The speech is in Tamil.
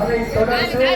அதை தொடர்ந்து